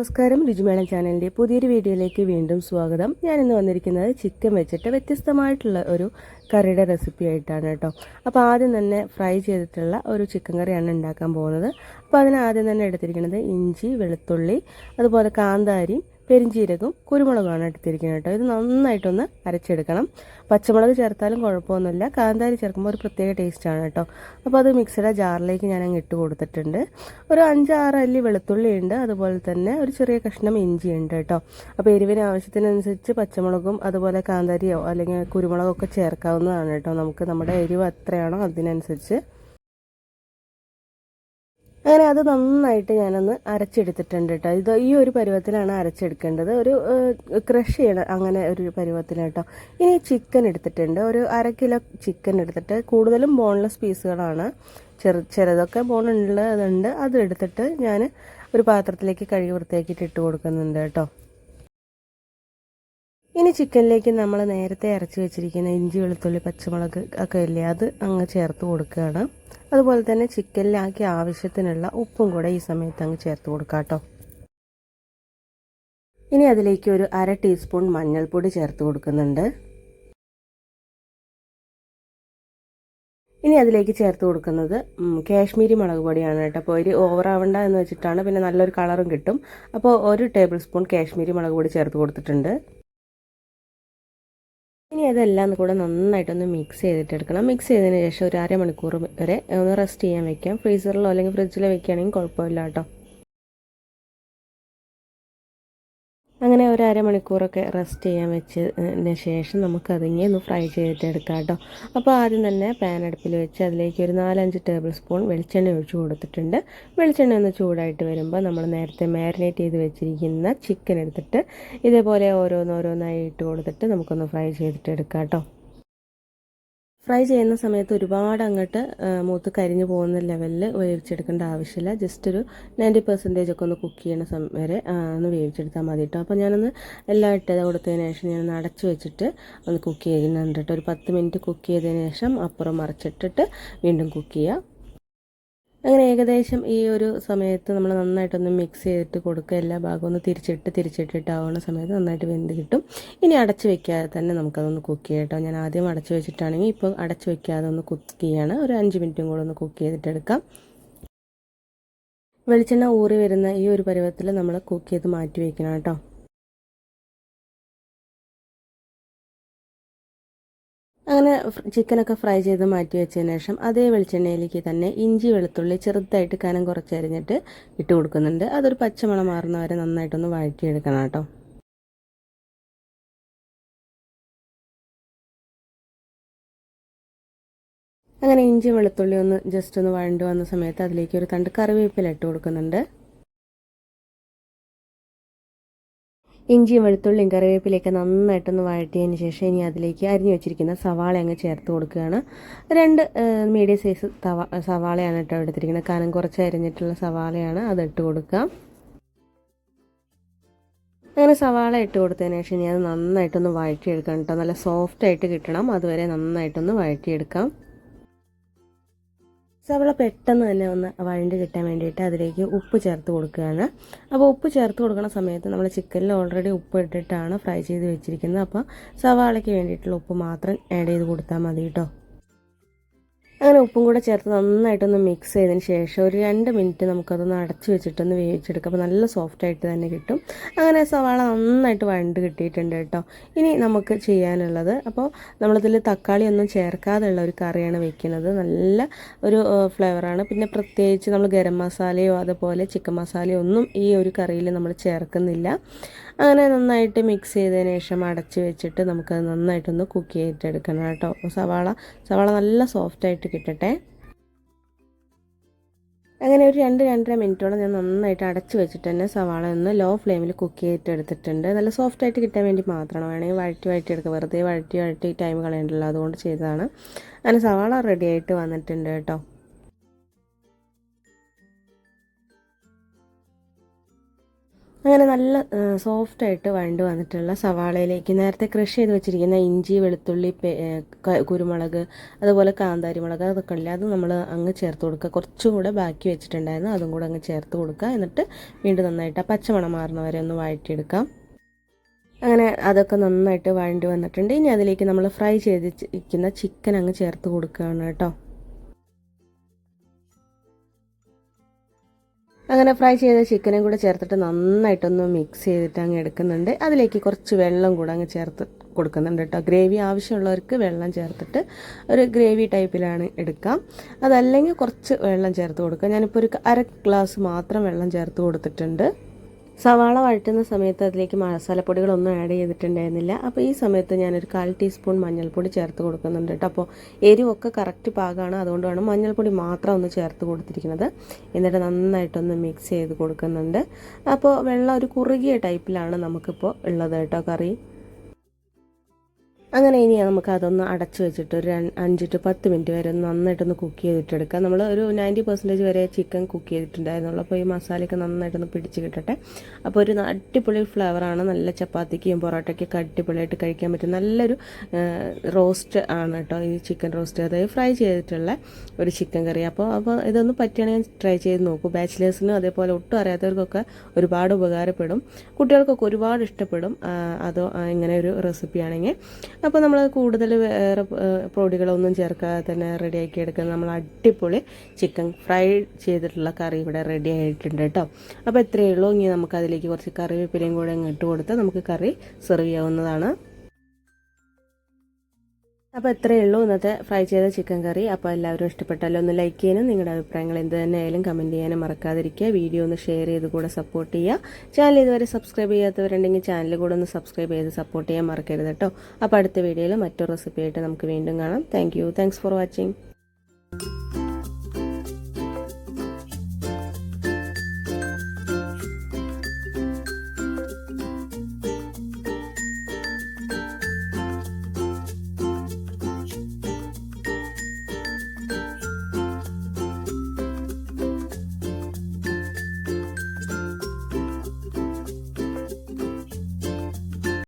നമസ്കാരം. രുചിമേളം ചാനലിന്റെ പുതിയൊരു വീഡിയോയിലേക്ക് വീണ്ടും സ്വാഗതം. ഞാനിന്ന് വന്നിരിക്കുന്നത് ചിക്കൻ വെച്ചിട്ട് വ്യത്യസ്തമായിട്ടുള്ള ഒരു കറിയുടെ റെസിപ്പി ആയിട്ടാണ് കേട്ടോ. അപ്പോൾ ആദ്യം തന്നെ ഫ്രൈ ചെയ്തിട്ടുള്ള ഒരു ചിക്കൻ കറിയാണ് ഉണ്ടാക്കാൻ പോകുന്നത്. അപ്പോൾ അതിന് ആദ്യം തന്നെ എടുത്തിരിക്കുന്നത് ഇഞ്ചി വെളുത്തുള്ളി അതുപോലെ കാന്താരി പെരിഞ്ചീരകവും കുരുമുളകുമാണ് എടുത്തിരിക്കുന്നത് കേട്ടോ. ഇത് നന്നായിട്ടൊന്ന് അരച്ചെടുക്കണം. പച്ചമുളക് ചേർത്താലും കുഴപ്പമൊന്നുമില്ല. കാന്താരി ചേർക്കുമ്പോൾ ഒരു പ്രത്യേക ടേസ്റ്റാണ് കേട്ടോ. അപ്പോൾ അത് മിക്സിയുടെ ജാറിലേക്ക് ഞാൻ അങ്ങ് ഇട്ട് കൊടുത്തിട്ടുണ്ട്. ഒരു അഞ്ചാറ് അല്ലി വെളുത്തുള്ളി ഉണ്ട്. അതുപോലെ തന്നെ ഒരു ചെറിയ കഷ്ണം ഇഞ്ചി ഉണ്ട് കേട്ടോ. അപ്പോൾ എരിവിന് ആവശ്യത്തിനനുസരിച്ച് പച്ചമുളകും അതുപോലെ കാന്താരിയോ അല്ലെങ്കിൽ കുരുമുളകൊക്കെ ചേർക്കാവുന്നതാണ് കേട്ടോ. നമുക്ക് നമ്മുടെ എരിവ് എത്രയാണോ അതിനനുസരിച്ച് അങ്ങനെ അത് നന്നായിട്ട് ഞാനൊന്ന് അരച്ചെടുത്തിട്ടുണ്ട് കേട്ടോ ഇത് ഈ ഒരു പരുവത്തിലാണ് അരച്ചെടുക്കേണ്ടത്. ഒരു ക്രഷ് ചെയ്യണം അങ്ങനെ ഒരു പരുവത്തിൽ കേട്ടോ ഇനി ചിക്കൻ എടുത്തിട്ടുണ്ട്. ഒരു അര കിലോ ചിക്കൻ എടുത്തിട്ട് കൂടുതലും ബോൺലെസ് പീസുകളാണ്. ചെറു ചെറുതൊക്കെ ബോൺ അതെടുത്തിട്ട് ഞാൻ ഒരു പാത്രത്തിലേക്ക് കഴുകി വൃത്തിയാക്കിയിട്ട് ഇട്ട് കൊടുക്കുന്നുണ്ട് കേട്ടോ ഇനി ചിക്കനിലേക്ക് നമ്മൾ നേരത്തെ അരച്ച് വെച്ചിരിക്കുന്ന ഇഞ്ചി വെളുത്തുള്ളി പച്ചമുളക് ഒക്കെ ഇല്ലേ അത് അങ്ങ് ചേർത്ത് കൊടുക്കുകയാണ്. അതുപോലെ തന്നെ ചിക്കനിലാക്കി ആവശ്യത്തിനുള്ള ഉപ്പും കൂടെ ഈ സമയത്ത് അങ്ങ് ചേർത്ത് കൊടുക്കാം കേട്ടോ. ഇനി അതിലേക്ക് ഒരു അര ടീസ്പൂൺ മഞ്ഞൾപ്പൊടി ചേർത്ത് കൊടുക്കുന്നുണ്ട്. ഇനി അതിലേക്ക് ചേർത്ത് കൊടുക്കുന്നത് കാശ്മീരി മുളക് പൊടിയാണ് കേട്ടോ. അപ്പോൾ ഒരു ഓവർ ആവണ്ട എന്ന് വെച്ചിട്ടാണ് പിന്നെ നല്ലൊരു കളറും കിട്ടും. അപ്പോൾ ഒരു ടേബിൾ സ്പൂൺ കാശ്മീരി മുളക് പൊടി ചേർത്ത് കൊടുത്തിട്ടുണ്ട്. ഇനി അതെല്ലാം കൂടെ നന്നായിട്ടൊന്ന് മിക്സ് ചെയ്തിട്ടെടുക്കണം. മിക്സ് ചെയ്തതിന് ശേഷം ഒരു അരമണിക്കൂർ വരെ ഒന്ന് റെസ്റ്റ് ചെയ്യാൻ വെക്കാം. ഫ്രീസറിലോ അല്ലെങ്കിൽ ഫ്രിഡ്ജിലോ വെക്കുകയാണെങ്കിൽ കുഴപ്പമില്ല കേട്ടോ. അങ്ങനെ ഒരു അരമണിക്കൂറൊക്കെ റെസ്റ്റ് ചെയ്യാൻ വെച്ചതിന് ശേഷം നമുക്കതിങ്ങനെ ഒന്ന് ഫ്രൈ ചെയ്തിട്ട് എടുക്കാം കേട്ടോ. അപ്പോൾ ആദ്യം തന്നെ പാൻ അടുപ്പിൽ വെച്ച് അതിലേക്ക് ഒരു നാലഞ്ച് ടേബിൾ സ്പൂൺ വെളിച്ചെണ്ണ ഒഴിച്ചു കൊടുത്തിട്ടുണ്ട്. വെളിച്ചെണ്ണ ഒന്ന് ചൂടായിട്ട് വരുമ്പോൾ നമ്മൾ നേരത്തെ മാരിനേറ്റ് ചെയ്ത് വെച്ചിരിക്കുന്ന ചിക്കൻ എടുത്തിട്ട് ഇതേപോലെ ഓരോന്നോരോന്നായി ഇട്ട് കൊടുത്തിട്ട് നമുക്കൊന്ന് ഫ്രൈ ചെയ്തിട്ട് എടുക്കാം കേട്ടോ. ഫ്രൈ ചെയ്യുന്ന സമയത്ത് ഒരുപാട് അങ്ങോട്ട് മൂത്ത് കരിഞ്ഞു പോകുന്ന ലെവലിൽ വേവിച്ചെടുക്കേണ്ട ആവശ്യമില്ല. ജസ്റ്റ് ഒരു നയന്റി പെർസെന്റേജ് ഒക്കെ ഒന്ന് കുക്ക് ചെയ്യുന്ന സമയം വരെ ഒന്ന് വേവിച്ചെടുത്താൽ മതി കേട്ടോ അപ്പോൾ ഞാനൊന്ന് എല്ലാം ഇട്ടത് കൊടുത്തതിന് ശേഷം ഞാനൊന്ന് അടച്ചു വെച്ചിട്ട് ഒന്ന് കുക്ക് ചെയ്യുന്നുണ്ട് കേട്ടോ ഒരു പത്ത് മിനിറ്റ് കുക്ക് ചെയ്തതിന് ശേഷം അപ്പുറം മറിച്ചിട്ടിട്ട് വീണ്ടും കുക്ക് ചെയ്യുക അങ്ങനെ ഏകദേശം ഈ ഒരു സമയത്ത് നമ്മൾ നന്നായിട്ടൊന്ന് മിക്സ് ചെയ്തിട്ട് കൊടുക്കുക. എല്ലാ ഭാഗവും ഒന്ന് തിരിച്ചിട്ട് തിരിച്ചിട്ടിട്ടാവുന്ന സമയത്ത് നന്നായിട്ട് വെന്ത് കിട്ടും. ഇനി അടച്ചു വെക്കാതെ തന്നെ നമുക്കതൊന്ന് കുക്ക് ചെയ്യാം കേട്ടോ. ഞാൻ ആദ്യം അടച്ചു വെച്ചിട്ടാണെങ്കിൽ ഇപ്പോൾ അടച്ചു വെക്കാതെ ഒന്ന് കുക്ക് ചെയ്യാണ്. ഒരു അഞ്ച് മിനിറ്റും കൂടെ ഒന്ന് കുക്ക് ചെയ്തിട്ടെടുക്കാം വെളിച്ചെണ്ണ ഊറി വരുന്ന ഈ ഒരു പരുവത്തിൽ നമ്മൾ കുക്ക് ചെയ്ത് മാറ്റി വയ്ക്കണം കേട്ടോ. അങ്ങനെ ചിക്കനൊക്കെ ഫ്രൈ ചെയ്ത് മാറ്റി വെച്ചതിന് ശേഷം അതേ വെളിച്ചെണ്ണയിലേക്ക് തന്നെ ഇഞ്ചി വെളുത്തുള്ളി ചെറുതായിട്ട് കനം കുറച്ചരിഞ്ഞിട്ട് ഇട്ട് കൊടുക്കുന്നുണ്ട്. അതൊരു പച്ചമണം മാറുന്ന വരെ നന്നായിട്ടൊന്ന് വഴറ്റിയെടുക്കണം കേട്ടോ. അങ്ങനെ ഇഞ്ചി വെളുത്തുള്ളി ഒന്ന് ജസ്റ്റ് ഒന്ന് വഴണ്ടു വന്ന സമയത്ത് അതിലേക്ക് ഒരു തണ്ട് കറിവേപ്പില ഇട്ട് കൊടുക്കുന്നുണ്ട്. ഇഞ്ചിയും വെളുത്തുള്ളിയും കറിവേപ്പിലയൊക്കെ നന്നായിട്ടൊന്ന് വഴറ്റിയതിന് ശേഷം ഇനി അതിലേക്ക് അരിഞ്ഞു വെച്ചിരിക്കുന്ന സവാള അങ്ങ് ചേർത്ത് കൊടുക്കുകയാണ്. രണ്ട് മീഡിയം സൈസ് സവാളയാണ് കേട്ടോ എടുത്തിരിക്കുന്നത്. കനം കുറച്ച് അരിഞ്ഞിട്ടുള്ള സവാളയാണ് അത് ഇട്ട് കൊടുക്കാം അങ്ങനെ സവാള ഇട്ട് കൊടുത്തതിന് ശേഷം അത് നന്നായിട്ടൊന്ന് വഴറ്റിയെടുക്കാം കേട്ടോ. നല്ല സോഫ്റ്റായിട്ട് കിട്ടണം. അതുവരെ നന്നായിട്ടൊന്ന് വഴറ്റിയെടുക്കാം. സവള പെട്ടെന്ന് തന്നെ ഒന്ന് വഴണ്ട് കിട്ടാൻ വേണ്ടിയിട്ട് അതിലേക്ക് ഉപ്പ് ചേർത്ത് കൊടുക്കുകയാണ്. അപ്പോൾ ഉപ്പ് ചേർത്ത് കൊടുക്കുന്ന സമയത്ത് നമ്മൾ ചിക്കനിൽ ഓൾറെഡി ഉപ്പ് ഇട്ടിട്ടാണ് ഫ്രൈ ചെയ്ത് വെച്ചിരിക്കുന്നത്. അപ്പോൾ സവാളയ്ക്ക് വേണ്ടിയിട്ടുള്ള ഉപ്പ് മാത്രം ആഡ് ചെയ്ത് കൊടുത്താൽ മതി കേട്ടോ. അങ്ങനെ ഉപ്പും കൂടെ ചേർത്ത് നന്നായിട്ടൊന്ന് മിക്സ് ചെയ്തതിന് ശേഷം ഒരു രണ്ട് മിനിറ്റ് നമുക്കതൊന്ന് അടച്ച് വെച്ചിട്ടൊന്ന് വേവിച്ചെടുക്കാം. അപ്പോൾ നല്ല സോഫ്റ്റ് ആയിട്ട് തന്നെ കിട്ടും. അങ്ങനെ സവാള നന്നായിട്ട് വണ്ട് കിട്ടിയിട്ടുണ്ട് കേട്ടോ. ഇനി നമുക്ക് ചെയ്യാനുള്ളത് അപ്പോൾ നമ്മളിതിൽ തക്കാളി ഒന്നും ചേർക്കാതെയുള്ള ഒരു കറിയാണ് വെക്കുന്നത്. നല്ല ഒരു ഫ്ലേവറാണ് പിന്നെ പ്രത്യേകിച്ച് നമ്മൾ ഗരം മസാലയോ അതുപോലെ ചിക്കൻ മസാലയോ ഒന്നും ഈ ഒരു കറിയിൽ നമ്മൾ ചേർക്കുന്നില്ല. അങ്ങനെ നന്നായിട്ട് മിക്സ് ചെയ്തതിന് ശേഷം അടച്ച് വെച്ചിട്ട് നമുക്കത് നന്നായിട്ടൊന്ന് കുക്ക് ചെയ്തിട്ടെടുക്കണം കേട്ടോ. സവാള സവാള നല്ല സോഫ്റ്റായിട്ട് കിട്ടട്ടെ. അങ്ങനെ ഒരു രണ്ട് രണ്ടര മിനിറ്റോളം ഞാൻ നന്നായിട്ട് അടച്ച് വെച്ചിട്ട് തന്നെ സവാള ഒന്ന് ലോ ഫ്ലെയിമിൽ കുക്ക് ചെയ്തിട്ട് എടുത്തിട്ടുണ്ട് നല്ല സോഫ്റ്റ് ആയിട്ട് കിട്ടാൻ വേണ്ടി മാത്രമാണ്. വേണമെങ്കിൽ വഴറ്റി വഴറ്റി എടുക്കുക വെറുതെ വഴറ്റി വഴറ്റി ടൈം കളയണ്ടല്ലോ. അതുകൊണ്ട് ചെയ്തതാണ്. അങ്ങനെ സവാള റെഡി ആയിട്ട് വന്നിട്ടുണ്ട് കേട്ടോ. അങ്ങനെ നല്ല സോഫ്റ്റായിട്ട് വഴണ്ട് വന്നിട്ടുള്ള സവാളയിലേക്ക് നേരത്തെ ക്രഷ് ചെയ്ത് വെച്ചിരിക്കുന്ന ഇഞ്ചി വെളുത്തുള്ളി കുരുമുളക് അതുപോലെ കാന്താരി മുളക് അതൊക്കെ ഇല്ല അത് നമ്മൾ അങ്ങ് ചേർത്ത് കൊടുക്കുക. കുറച്ചും കൂടെ ബാക്കി വെച്ചിട്ടുണ്ടായിരുന്നു അതും കൂടെ അങ്ങ് ചേർത്ത് കൊടുക്കുക. എന്നിട്ട് വീണ്ടും നന്നായിട്ട് ആ പച്ചമണം മാറുന്നവരെ ഒന്ന് വഴറ്റിയെടുക്കാം. അങ്ങനെ അതൊക്കെ നന്നായിട്ട് വഴണ്ടി വന്നിട്ടുണ്ട്. ഇനി അതിലേക്ക് നമ്മൾ ഫ്രൈ ചെയ്തിരിക്കുന്ന ചിക്കൻ അങ്ങ് ചേർത്ത് കൊടുക്കുകയാണ് കേട്ടോ. അങ്ങനെ ഫ്രൈ ചെയ്ത ചിക്കനും കൂടെ ചേർത്തിട്ട് നന്നായിട്ടൊന്ന് മിക്സ് ചെയ്തിട്ട് അങ്ങ് എടുക്കുന്നുണ്ട്. അതിലേക്ക് കുറച്ച് വെള്ളം കൂടെ അങ്ങ് ചേർത്ത് കൊടുക്കുന്നുണ്ട് കേട്ടോ ഗ്രേവി ആവശ്യമുള്ളവർക്ക് വെള്ളം ചേർത്തിട്ട് ഒരു ഗ്രേവി ടൈപ്പിലാണ് എടുക്കാം. അതല്ലെങ്കിൽ കുറച്ച് വെള്ളം ചേർത്ത് കൊടുക്കുക ഞാനിപ്പോൾ ഒരു അര ഗ്ലാസ് മാത്രം വെള്ളം ചേർത്ത് കൊടുത്തിട്ടുണ്ട്. സവാള വഴറ്റുന്ന സമയത്ത് അതിലേക്ക് മസാലപ്പൊടികളൊന്നും ആഡ് ചെയ്തിട്ടുണ്ടായിരുന്നില്ല. അപ്പോൾ ഈ സമയത്ത് ഞാനൊരു കാൽ ടീസ്പൂൺ മഞ്ഞൾപ്പൊടി ചേർത്ത് കൊടുക്കുന്നുണ്ട് കേട്ടോ. അപ്പോൾ എരിവൊക്കെ കറക്റ്റ് പാകമാണ് അതുകൊണ്ടാണ് മഞ്ഞൾപ്പൊടി മാത്രം ഒന്ന് ചേർത്ത് കൊടുത്തിരിക്കുന്നത്. എന്നിട്ട് നന്നായിട്ടൊന്ന് മിക്സ് ചെയ്ത് കൊടുക്കുന്നുണ്ട്. അപ്പോൾ വെള്ളം ഒരു കുറുകിയ ടൈപ്പിലാണ് നമുക്കിപ്പോൾ ഉള്ളത് കേട്ടോ കറി. അങ്ങനെ ഇനി നമുക്ക് അതൊന്ന് അടച്ച് വെച്ചിട്ട് ഒരു അഞ്ച് ടു പത്ത് മിനിറ്റ് വരെ ഒന്ന് നന്നായിട്ടൊന്ന് കുക്ക് ചെയ്തിട്ടെടുക്കാം. നമ്മൾ ഒരു നയന്റി പെർസെന്റേജ് വരെ ചിക്കൻ കുക്ക് ചെയ്തിട്ടുണ്ടായിരുന്നുള്ളൂ. അപ്പോൾ ഈ മസാലയൊക്കെ നന്നായിട്ടൊന്ന് പിടിച്ച് കിട്ടട്ടെ. അപ്പോൾ ഒരു അടിപൊളി ഫ്ലേവറാണ് നല്ല ചപ്പാത്തിക്കും പൊറോട്ടയ്ക്കൊക്കെ അടിപൊളിയായിട്ട് കഴിക്കാൻ പറ്റും. നല്ലൊരു റോസ്റ്റ് ആണ് കേട്ടോ ഈ ചിക്കൻ റോസ്റ്റ് അതായത് ഫ്രൈ ചെയ്തിട്ടുള്ള ഒരു ചിക്കൻ കറി. അപ്പോൾ അപ്പോൾ ഇതൊന്ന് പറ്റുകയാണെങ്കിൽ ട്രൈ ചെയ്ത് നോക്കൂ. ബാച്ചിലേഴ്സിനും അതേപോലെ ഒട്ടും അറിയാത്തവർക്കൊക്കെ ഒരുപാട് ഉപകാരപ്പെടും. കുട്ടികൾക്കൊക്കെ ഒരുപാട് ഇഷ്ടപ്പെടും. അതോ ഇങ്ങനെ ഒരു റെസിപ്പിയാണെങ്കിൽ അപ്പോൾ നമ്മൾ കൂടുതൽ വേറെ പൊടികളൊന്നും ചേർക്കാതെ തന്നെ റെഡിയാക്കി എടുക്കുന്നത് നമ്മൾ അടിപൊളി ചിക്കൻ ഫ്രൈ ചെയ്തിട്ടുള്ള കറി ഇവിടെ റെഡി ആയിട്ടുണ്ട് കേട്ടോ. അപ്പോൾ ഇത്രയേ ഉള്ളൂ. ഇനി നമുക്ക് അതിലേക്ക് കുറച്ച് കറിവേപ്പിലയും കൂടെ ഇട്ട് കൊടുത്ത് നമുക്ക് കറി സെർവ് ചെയ്യാവുന്നതാണ്. അപ്പോൾ ഇത്രയേ ഉള്ളൂ ഇന്നത്തെ ഫ്രൈ ചെയ്ത ചിക്കൻ കറി. അപ്പോൾ എല്ലാവരും ഇഷ്ടപ്പെട്ടാലും ഒന്ന് ലൈക്ക് ചെയ്യാനും നിങ്ങളുടെ അഭിപ്രായങ്ങൾ എന്ത് തന്നെ ആയാലും കമന്റ് ചെയ്യാനും മറക്കാതിരിക്കുക. വീഡിയോ ഒന്ന് ഷെയർ ചെയ്ത് കൂടെ സപ്പോർട്ട് ചെയ്യുക. ചാനൽ ഇതുവരെ സബ്സ്ക്രൈബ് ചെയ്യാത്തവരുണ്ടെങ്കിൽ ചാനൽ കൂടെ ഒന്ന് സബ്സ്ക്രൈബ് ചെയ്ത് സപ്പോർട്ട് ചെയ്യാൻ മറക്കരുത് കേട്ടോ. അപ്പോൾ അടുത്ത വീഡിയോയിൽ മറ്റൊരു റെസിപ്പി ആയിട്ട് നമുക്ക് വീണ്ടും കാണാം. Thank you thanks for watching